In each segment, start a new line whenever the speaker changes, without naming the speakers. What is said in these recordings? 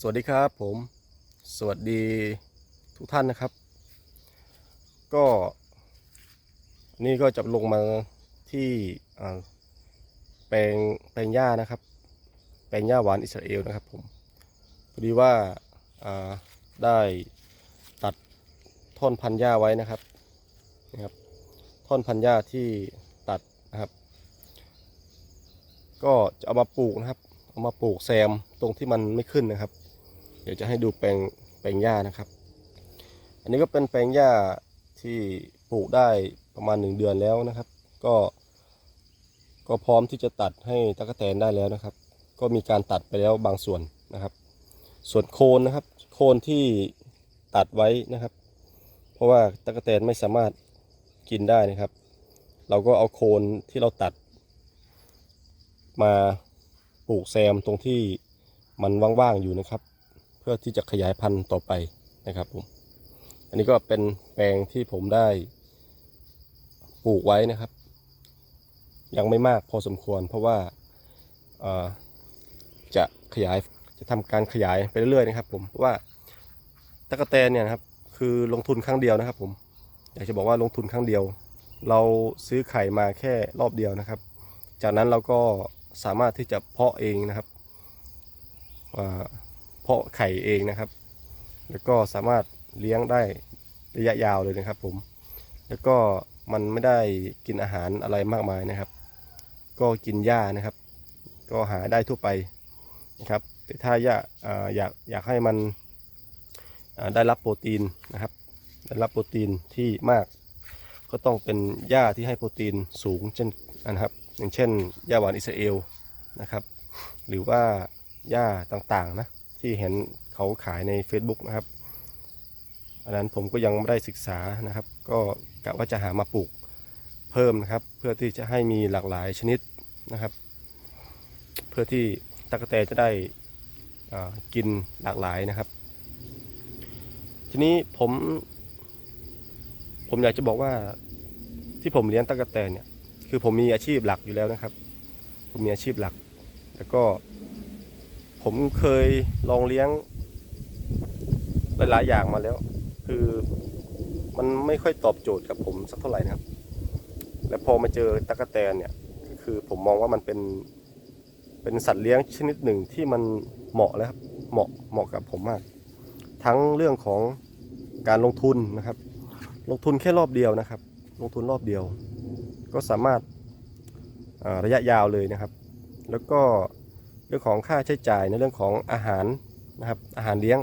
สวัสดีครับผม สวัสดีทุกท่านนะครับ ก็นี่ก็จะลงมาที่แปลงแปลงหญ้านะครับ แปลงหญ้าหวานอิสราเอลนะครับผมพอดีว่าาได้ตัดท่อนพันหญ้าไว้นะครับนะครับ ท่อนพันหญ้าที่ตัดนะครับ ก็จะเอามาปลูกนะครับเอามาปลูกแซมตรงที่มันไม่ขึ้นนะครับ ดี๋ยวจะให้ดูแปลงแปลงหญ้านะครับ อันนี้ก็เป็นแปลงหญ้าที่ปลูกได้ประมาณหนึ่งเดือนแล้วนะครับ ก็ ก็พร้อมที่จะตัดให้ตะกแตนได้แล้วนะครับ ก็มีการตัดไปแล้วบางส่วนนะครับ ส่วนโคนนะครับ โคนที่ตัดไว้นะครับ เพราะว่าตะกแตนไม่สามารถกินได้นะครับ เราก็เอาโคนที่เราตัด มาปลูกแซมตรงที่มันว่างๆอยู่นะครับ พื่อที่จะขยายพันธุ์ต่อไปนะครับผมอันนี้ก็เป็นแปลงที่ผมได้ปลูกไว้นะครับ ยังไม่มากพอสมควร เพราะว่าจะขยายจะทำการขยายไปเรื่อยๆนะครับผมเพราะว่าตะกะแตนเนี่ยนะครับคือลงทุนครั้งเดียวนะครับผมอยากจะบอกว่าลงทุนครั้งเดียว เราซื้อไข่มาแค่รอบเดียวนะครับ จากนั้นเราก็สามารถที่จะเพาะเองนะครับ เพาะไข่เองนะครับ แล้วก็สามารถเลี้ยงได้ระยะยาวเลยนะครับ ผม แล้วก็มันไม่ได้กินอาหารอะไรมากมายนะครับ ก็กินหญ้านะครับ ก็หาได้ทั่วไปนะครับ แต่ถ้าอยากอยากอยากให้มันได้รับโปรตีนนะครับ ได้รับโปรตีนที่มาก ก็ต้องเป็นหญ้าที่ให้โปรตีนสูงเช่นนะครับ อย่างเช่นหญ้าหวานอิสราเอลนะครับ หรือว่าหญ้าต่างๆนะ ที่เห็นเขาขายใน Facebook นะครับ อันนั้นผมก็ยังไม่ได้ศึกษานะครับ ก็กะว่าจะหามาปลูกเพิ่มนะครับ เพื่อที่จะให้มีหลากหลายชนิดนะครับ เพื่อที่ตะกแตนจะได้กินหลากหลายนะครับ ทีนี้ผม ผมอยากจะบอกว่าที่ผมเลี้ยงตะกแตนเนี่ย คือผมมีอาชีพหลักอยู่แล้วนะครับ ผมมีอาชีพหลัก แล้วก็ ผมเคยลองเลี้ยง หลายๆอย่างมาแล้ว คือมันไม่ค่อยตอบโจทย์กับผมสักเท่าไหร่นะครับ และพอมาเจอตะกแตนเนี่ยคือผมมองว่ามันเป็นเป็นสัตว์เลี้ยงชนิดหนึ่งที่มันเหมาะแล้วครับเหมาะเหมาะกับผมมาก ทั้งเรื่องของการลงทุนนะครับ ลงทุนแค่รอบเดียวนะครับ ลงทุนรอบเดียว ก็สามารถาระยะยาวเลยนะครับ แล้วก็ เรื่องของค่าใช้จ่ายในเรื่องของอาหารนะครับอาหารเลี้ยง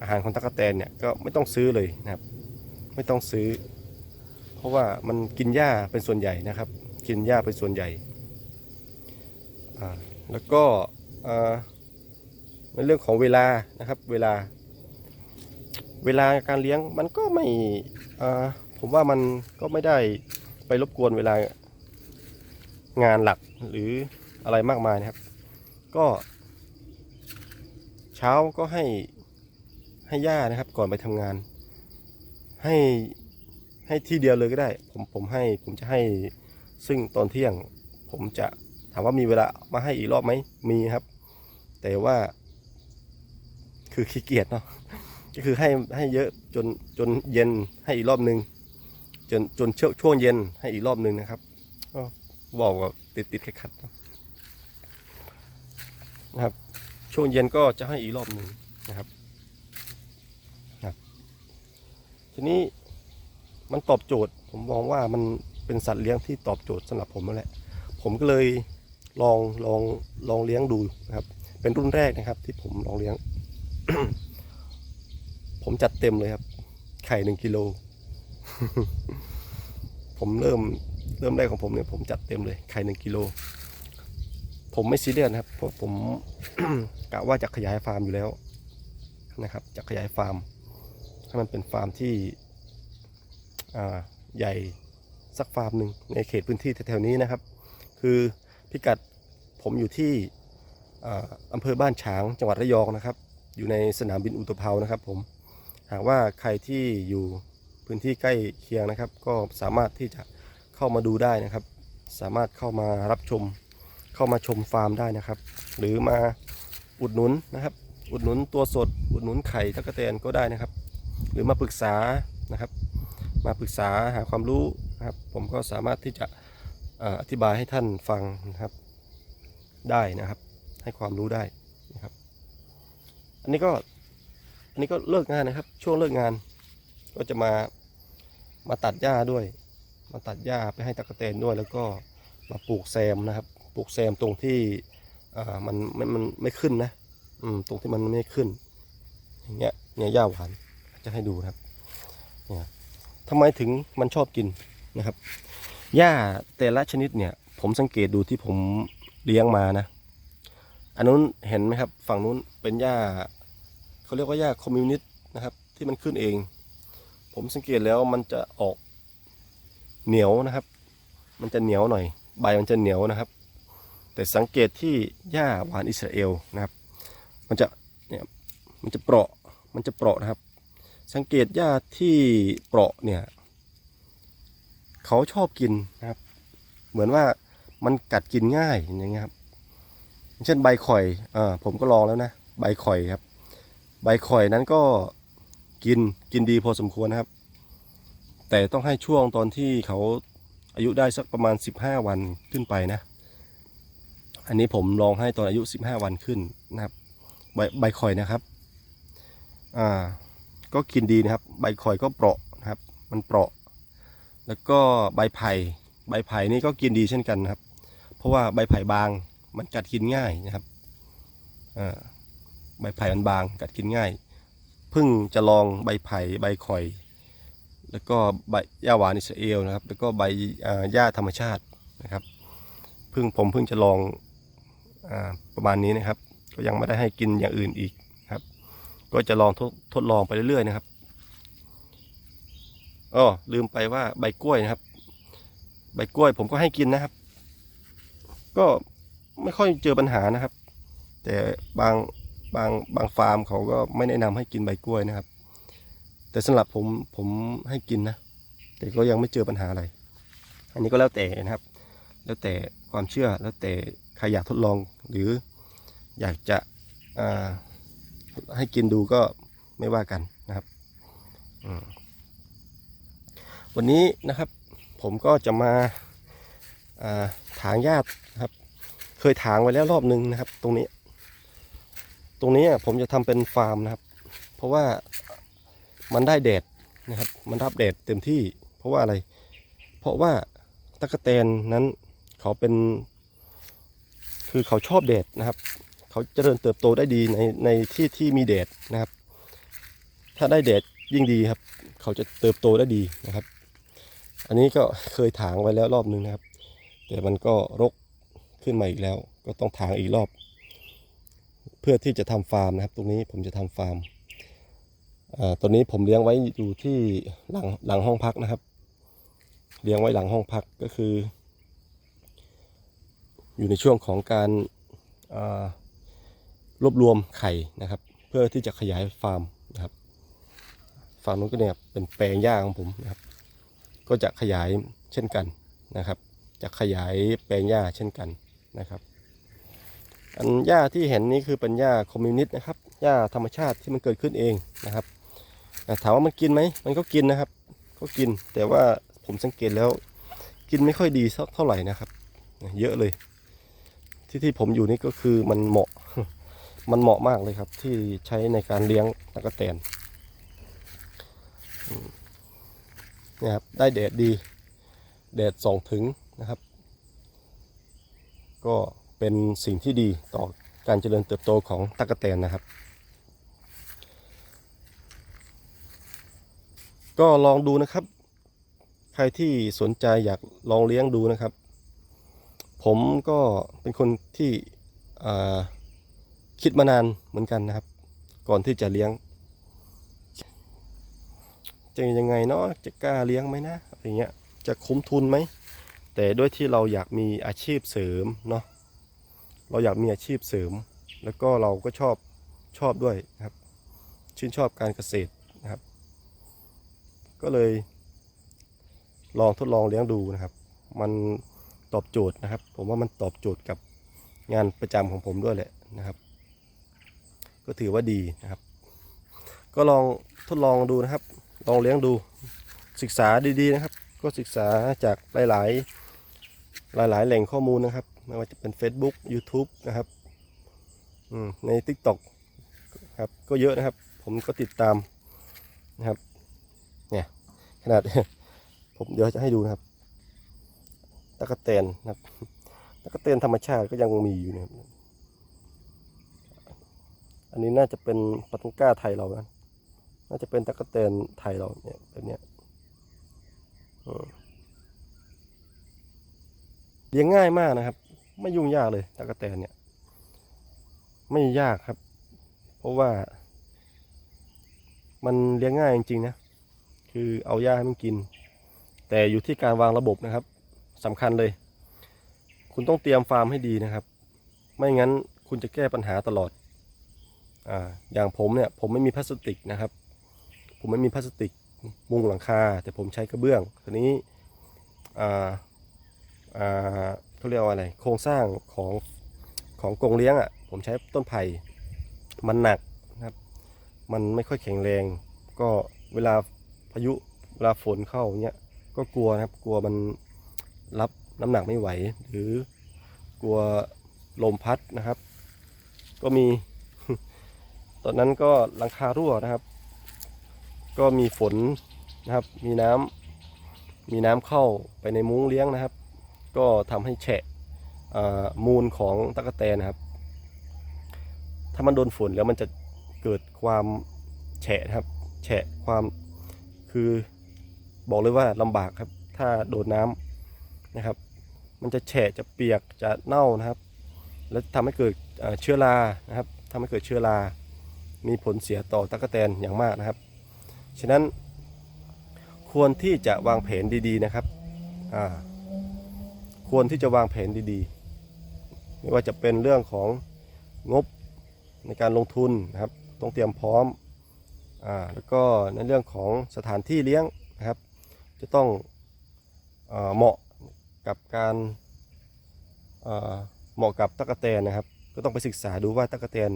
อาหารของตั๊กแตนเนี่ยก็ไม่ต้องซื้อเลยนะครับ ไม่ต้องซื้อ เพราะว่ามันกินหญ้าเป็นส่วนใหญ่นะครับ กินหญ้าเป็นส่วนใหญ่แล้วก็ในเรื่องของเวลานะครับเวลา เวลาการเลี้ยงมันก็ไม่ผมว่ามันก็ไม่ได้ไปรบกวนเวลางานหลักหรืออะไรมากมายนะครับ ก็ เช้าก็ให้ให้ย่านะครับ ก่อนไปทำงาน ให้ให้ที่เดียวเลยก็ได้ ผมผมให้ผมจะให้ซึ่งตอนเที่ยง ผมจะถามว่ามีเวลามาให้อีกรอบไหมมีครับ แต่ว่า คือขี้เกียจเนาะก็คือให้ให้เยอะจนจนเย็นให้อีกรอบหนึ่งจนจนช่วงช่วงเย็นให้อีกรอบหนึ่งนะครับก็บอกว่าติดติดขัดขัด นะครับ ช่วงเย็นก็จะให้อีกรอบหนึ่งนะครับครับทีนี้มันตอบโจทย์ ผมมองว่ามันเป็นสัตว์เลี้ยงที่ตอบโจทย์สำหรับผมนั่นแหละ ผมก็เลยลองลองลองเลี้ยงดูนะครับ เป็นรุ่นแรกนะครับ ที่ผมลองเลี้ยง ผมจัดเต็มเลยครับ ไข่หนึ่งกิโลผมเริ่มเริ่มแรกของผมเนี่ยผมจัดเต็มเลยไข่หนึ่งกิโล ผมไม่ซีเรียสนะครับเพราะผมกะว่าจะขยายฟาร์มอยู่แล้วนะครับ จะขยายฟาร์มให้มันเป็นฟาร์มที่ใหญ่สักฟาร์มหนึ่งในเขตพื้นที่แถวๆนี้นะครับ คือพิกัดผมอยู่ที่อำเภอบ้านฉางจังหวัดระยองนะครับ อยู่ในสนามบินอุตภเปานะครับ ผมหากว่าใครที่อยู่พื้นที่ใกล้เคียงนะครับ ก็สามารถที่จะเข้ามาดูได้นะครับ สามารถเข้ามารับชม เข้ามาชมฟาร์มได้นะครับ หรือมาอุดหนุนนะครับ อุดหนุนตัวสด อุดหนุนไข่ตะกแตนก็ได้นะครับ หรือมาปรึกษานะครับ มาปรึกษาหาความรู้นะครับ ผมก็สามารถที่จะอธิบายให้ท่านฟังนะครับได้นะครับ ให้ความรู้ได้นะครับ อันนี้ก็อันนี้ก็เลิกงานนะครับ ช่วงเลิกงาน ก็จะมามาตัดหญ้าด้วย มาตัดหญ้าไปให้ตะกแตนด้วย แล้วก็มาปลูกแซมนะครับ ปลูกแซมตรงที่มันมันมันไม่ขึ้นนะอืมตรงที่มันไม่ขึ้น อย่างเงี้ยเนี่ยหญ้าหวานจะให้ดูนะครับเนี่ยทำไมถึงมันชอบกินนะครับหญ้าแต่ละชนิดเนี่ยผมสังเกตดูที่ผมเลี้ยงมานะ อันนู้นเห็นไหมครับ ฝั่งนู้นเป็นหญ้าเขาเรียกว่าหญ้าคอมมิวนิสต์นะครับ ที่มันขึ้นเอง ผมสังเกตแล้วมันจะออกเหนียวนะครับ มันจะเหนียวหน่อย ใบมันจะเหนียวนะครับ แต่สังเกตที่หญ้าหวานอิสราเอลนะครับ มันจะเนี่ยมันจะเปราะมันจะเปราะนะครับ สังเกตหญ้าที่เปราะเนี่ยเขาชอบกินนะครับ เหมือนว่ามันกัดกินง่ายอย่างเงี้ยครับ เช่นใบข่อยอ่าผมก็ลองแล้วนะ ใบข่อยครับ ใบข่อยนั้นก็กินกินดีพอสมควรนะครับ แต่ต้องให้ช่วงตอนที่เขาอายุได้สักประมาณ 15 วันขึ้นไปนะ อันนี้ผมลองให้ตอนอายุ 15 วันขึ้นนะครับใบใบข่อยนะครับอ่าก็กินดีนะครับ ใบข่อยก็เปราะนะครับ มันเปราะ แล้วก็ใบไผ่ใบไผ่นี่ก็กินดีเช่นกันนะครับ เพราะว่าใบไผ่บางมันกัดกินง่ายนะครับอ่าใบไผ่มันบางกัดกินง่ายเพิ่งจะลองใบไผ่ใบข่อย แล้วก็ใบหญ้าหวานอิสราเอลนะครับ แล้วก็ใบอ่าหญ้าธรรมชาตินะครับเพิ่งผมเพิ่งจะลอง ประมาณนี้นะครับ ก็ยังไม่ได้ให้กินอย่างอื่นอีกครับ ก็จะลองทดทดลองไปเรื่อยๆนะครับอ๋อลืมไปว่าใบกล้วยนะครับ ใบกล้วยผมก็ให้กินนะครับ ก็ไม่ค่อยเจอปัญหานะครับ แต่บางบางบางฟาร์มเขาก็ไม่แนะนำให้กินใบกล้วยนะครับ แต่สำหรับผมผมให้กินนะ แต่ก็ยังไม่เจอปัญหาอะไร อันนี้ก็แล้วแต่นะครับ แล้วแต่ความเชื่อแล้วแต่ ใครอยากทดลองหรืออยากจะให้กินดูก็ไม่ว่ากันนะครับ วันนี้นะครับผมก็จะมาถางหญ้านะครับ เคยถางไว้แล้วรอบนึงนะครับ ตรงนี้ ตรงนี้ผมจะทำเป็นฟาร์มนะครับ เพราะว่ามันได้แดดนะครับ มันรับแดดเต็มที่ เพราะว่าอะไร เพราะว่าตะกแตนนั้นเขาเป็น คือเขาชอบแดดนะครับ เขาเจริญเติบโตได้ดีในในที่ที่มีแดดนะครับ ถ้าได้แดดยิ่งดีครับ เขาจะเติบโตได้ดีนะครับ อันนี้ก็เคยถางไว้แล้วรอบนึงนะครับ แต่มันก็รกขึ้นมาอีกแล้ว ก็ต้องถางอีกรอบ เพื่อที่จะทำฟาร์มนะครับ ตรงนี้ผมจะทำฟาร์มอ่าตัวนี้ผมเลี้ยงไว้อยู่ที่หลังหลังห้องพักนะครับ เลี้ยงไว้หลังห้องพักก็คือ อยู่ในช่วงของการารวบรวมไข่นะครับ เพื่อที่จะขยายฟาร์มนะครับฟาร์มนู้นก็เนี่ยเป็นแปลงหญ้าของผมนะครับ ก็จะขยายเช่นกันนะครับ จะขยายแปลงหญ้าเช่นกันนะครับ อันหญ้าที่เห็นนี้คือเป็นหญ้าคอมมิวนิสต์นะครับหญ้าธรรมชาติที่มันเกิดขึ้นเองนะครับถามว่ามันกินไหมมันก็กินนะครับ ก็กินแต่ว่าผมสังเกตแล้ว กินไม่ค่อยดีสักเท่าไหร่นะครับ เยอะเลย ที่ที่ผมอยู่นี่ก็คือมันเหมาะ มันเหมาะมากเลยครับ ที่ใช้ในการเลี้ยงตะกแตนเนี่ยครับได้แดดดี แดดส่องถึงนะครับ ก็เป็นสิ่งที่ดีต่อการเจริญเติบโตของตะกแตนนะครับ ก็ลองดูนะครับ ใครที่สนใจอยากลองเลี้ยงดูนะครับ ผมก็เป็นคนที่คิดมานานเหมือนกันนะครับ ก่อนที่จะเลี้ยงจะยังไงเนาะจะกล้าเลี้ยงไหมนะอะไรเงี้ยจะคุ้มทุนไหม แต่ด้วยที่เราอยากมีอาชีพเสริมเนาะเราอยากมีอาชีพเสริม แล้วก็เราก็ชอบชอบด้วยครับ ชื่นชอบการเกษตรนะครับ ก็เลย ลองทดลองเลี้ยงดูนะครับ มัน ตอบโจทย์นะครับ ผมว่ามันตอบโจทย์กับงานประจำของผมด้วยแหละนะครับ ก็ถือว่าดีนะครับ ก็ลองทดลองดูนะครับ ลองเลี้ยงดูศึกษาดีๆนะครับ ก็ศึกษาจากหลายๆ หลายๆ แหล่งข้อมูลนะครับ ไม่ว่าจะเป็น Facebook YouTube นะครับใน TikTok ครับก็เยอะนะครับ ผมก็ติดตามนะครับเนี่ยขนาดผมเดี๋ยวจะให้ดูนะครับ ตะกแตนนะครับตะกแตนธรรมชาติก็ยังมีอยู่นะครับอันนี้น่าจะเป็นปตังก้าไทยเรานะน่าจะเป็นตะกแตนไทยเราเนี่ยแบบเนี้ยเลี้ยงง่ายมากนะครับ ไม่ยุ่งยากเลยตะกแตนเนี่ย ไม่ยากครับ เพราะว่า มันเลี้ยงง่ายจริงๆนะคือเอาหญ้าให้มันกิน แต่อยู่ที่การวางระบบนะครับ สำคัญเลย คุณต้องเตรียมฟาร์มให้ดีนะครับ ไม่งั้นคุณจะแก้ปัญหาตลอดอ่าอย่างผมเนี่ยผมไม่มีพลาสติกนะครับ ผมไม่มีพลาสติกมุงหลังคา แต่ผมใช้กระเบื้องทีนี้อ่าอ่าเขาเรียกว่าอะไรโครงสร้างของของกรงเลี้ยงอะ่ะผมใช้ต้นไผ่มันหนักนะครับ มันไม่ค่อยแข็งแรง ก็เวลาพายุเวลาฝนเข้าเนี้ยก็กลัวนะครับกลัวมัน รับน้ำหนักไม่ไหว หรือกลัวลมพัดนะครับ ก็มี ตอนนั้นก็หลังคารั่วนะครับ ก็มีฝนนะครับ มีน้ำมีน้ำเข้าไปในมุ้งเลี้ยงนะครับ ก็ทำให้แฉะมูลของตะกแตนนะครับ ถ้ามันโดนฝนแล้วมันจะเกิดความแฉะนะครับ แฉะความคือบอกเลยว่าลำบากครับ ถ้าโดนน้ำ นะครับ มันจะแฉะจะเปียกจะเน่านะครับ แล้วทำให้เกิดเชื้อรานะครับทำให้เกิดเชื้อรา มีผลเสียต่อตะกแตนอย่างมากนะครับ ฉะนั้นควรที่จะวางแผนดีๆนะครับ ควรที่จะวางแผนดีๆ ไม่ว่าจะเป็นเรื่องของงบในการลงทุนนะครับ ต้องเตรียมพร้อมอแล้วก็ในเรื่องของสถานที่เลี้ยงนะครับ จะต้องอเหมาะ กับการเเหมาะกับตะกแตนนะครับ ก็ต้องไปศึกษาดูว่าตะกแตน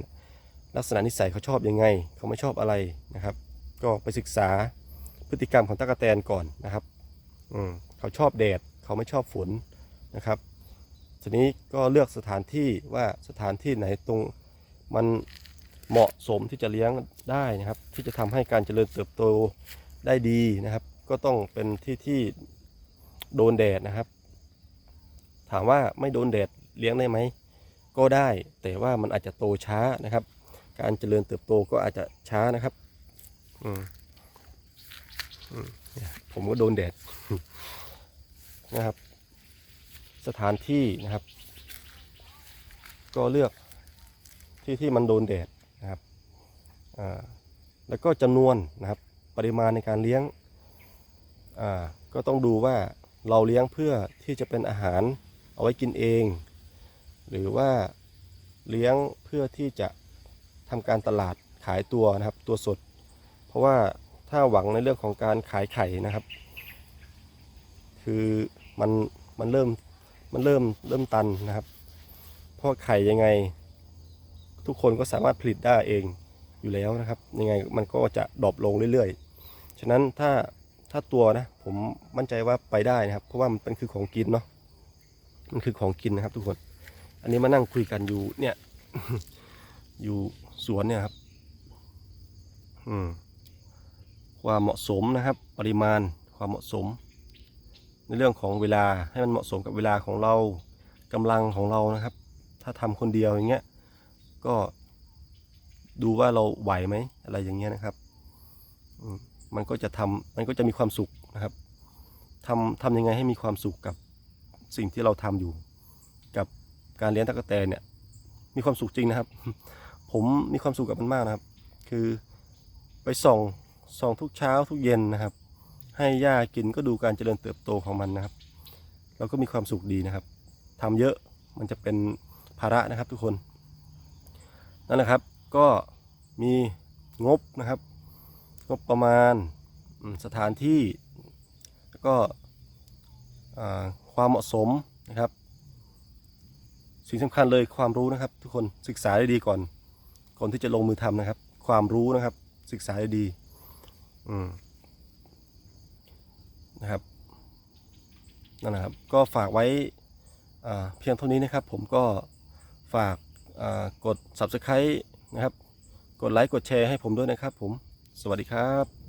ลักษณะนิสัยเขาชอบยังไง เขาไม่ชอบอะไรนะครับ ก็ไปศึกษาพฤติกรรมของตะกแตนก่อนนะครับอืมเขาชอบแดด เขาไม่ชอบฝนนะครับทีนี้ก็เลือกสถานที่ว่าสถานที่ไหนตรงมันเหมาะสมที่จะเลี้ยงได้นะครับ ที่จะทำให้การเจริญเติบโตได้ดีนะครับ ก็ต้องเป็นที่ที่โดนแดดนะครับามว่าไม่โดนแดดเลี้ยงได้ไหม ก็ได้ แต่ว่ามันอาจจะโตช้านะครับ การเจริญเติบโตก็อาจจะช้านะครับ อืมผมก็โดนแดดนะครับ สถานที่นะครับ ก็เลือกที่ที่มันโดนแดดนะครับแล้วก็จำนวนนะครับ ปริมาณในการเลี้ยงก็ต้องดูว่าเราเลี้ยงเพื่อที่จะเป็นอาหาร เอาไว้กินเอง หรือว่าเลี้ยงเพื่อที่จะทำการตลาดขายตัวนะครับตัวสด เพราะว่าถ้าหวังในเรื่องของการขายไข่นะครับ คือมันมันเริ่มมันเริ่มเริ่มตันนะครับเพราะไข่ยังไง ทุกคนก็สามารถผลิตได้เองอยู่แล้วนะครับ ยังไงมันก็จะดรอปลงเรื่อยๆ ฉะนั้นถ้าถ้าตัวนะผมมั่นใจว่าไปได้นะครับ เพราะว่ามันเป็นคือของกินเนาะ มันคือของกินนะครับ ทุกคน อันนี้มานั่งคุยกันอยู่เนี่ย อยู่สวนเนี่ยครับ อืมความเหมาะสมนะครับ ปริมาณความเหมาะสม ในเรื่องของเวลาให้มันเหมาะสมกับเวลาของเรากำลังของเรานะครับ ถ้าทำคนเดียวอย่างเงี้ยก็ดูว่าเราไหวไหมอะไรอย่างเงี้ยนะครับอืมมันก็จะทำมันก็จะมีความสุขนะครับทำทำยังไงให้มีความสุขกับ สิ่งที่เราทำอยู่ กับการเลี้ยงตะกแตนเนี่ย มีความสุขจริงนะครับ ผมมีความสุขกับมันมากนะครับ คือไปส่องส่องทุกเช้าทุกเย็นนะครับ ให้หญ้ากินก็ดูการเจริญเติบโตของมันนะครับ เราก็มีความสุขดีนะครับทำเยอะมันจะเป็นภาระนะครับทุกคนนั่นแหละครับก็มีงบนะครับ งบประมาณสถานที่แล้วก็ ความเหมาะสมนะครับ สิ่งสำคัญเลยความรู้นะครับ ทุกคนศึกษาได้ดีก่อน ก่อนที่จะลงมือทำนะครับ ความรู้นะครับศึกษาให้ดีอืมนะครับนั่นนะครับ ก็ฝากไว้เพียงเท่านี้นะครับ ผมก็ฝากกด subscribe นะครับ กดไลค์กดแชร์ให้ผมด้วยนะครับ ผมสวัสดีครับ